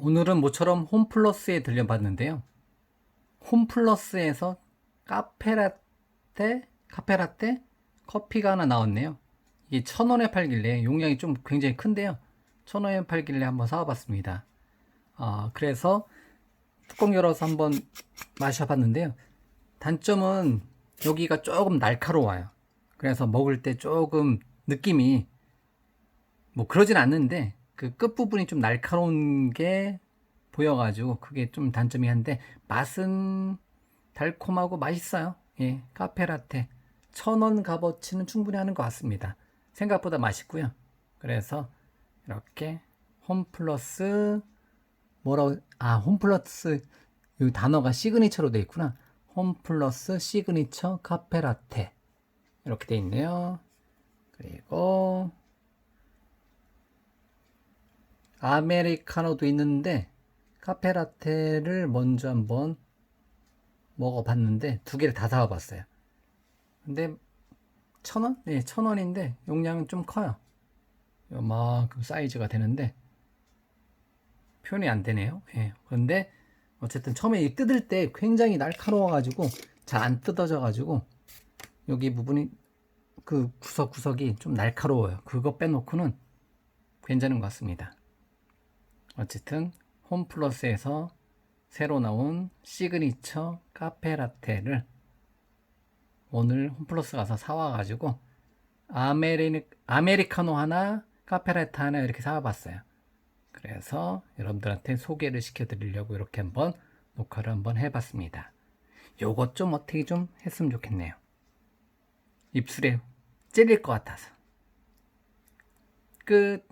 오늘은 모처럼 홈플러스에 들려봤는데요. 홈플러스에서 카페라떼, 카페라떼 커피가 하나 나왔네요. 이게 천 원에 팔길래 용량이 좀 굉장히 큰데요. 천 원에 팔길래 한번 사와봤습니다. 아, 그래서 뚜껑 열어서 한번 마셔봤는데요. 단점은 여기가 조금 날카로워요. 그래서 먹을 때 조금 느낌이 뭐 그러진 않는데 그 끝부분이 좀 날카로운 게 보여가지고 그게 좀 단점이 한데 맛은 달콤하고 맛있어요. 예, 카페라떼 천원 값어치는 충분히 하는 것 같습니다. 생각보다 맛있고요. 그래서 이렇게 홈플러스 뭐라고 아 홈플러스 이 단어가 시그니처로 돼 있구나. 홈플러스 시그니처 카페라떼 이렇게 돼 있네요. 그리고 아메리카노도 있는데 카페라테를 먼저 한번 먹어봤는데 두 개를 다 사와봤어요. 근데 천 원? 네, 천 원인데 용량은 좀 커요. 요만큼 사이즈가 되는데 표현이 안 되네요. 예. 그런데 어쨌든 처음에 이 뜯을 때 굉장히 날카로워가지고 잘 안 뜯어져가지고 여기 부분이 그 구석구석이 좀 날카로워요. 그거 빼놓고는 괜찮은 것 같습니다. 어쨌든 홈플러스에서 새로 나온 시그니처 카페 라테를 오늘 홈플러스 가서 사와가지고 아메리, 아메리카노 하나 카페 라테 하나 이렇게 사와봤어요. 그래서 여러분들한테 소개를 시켜드리려고 이렇게 한번 녹화를 한번 해봤습니다. 요것 좀 어떻게 좀 했으면 좋겠네요. 입술에 찔릴 것 같아서. 끝.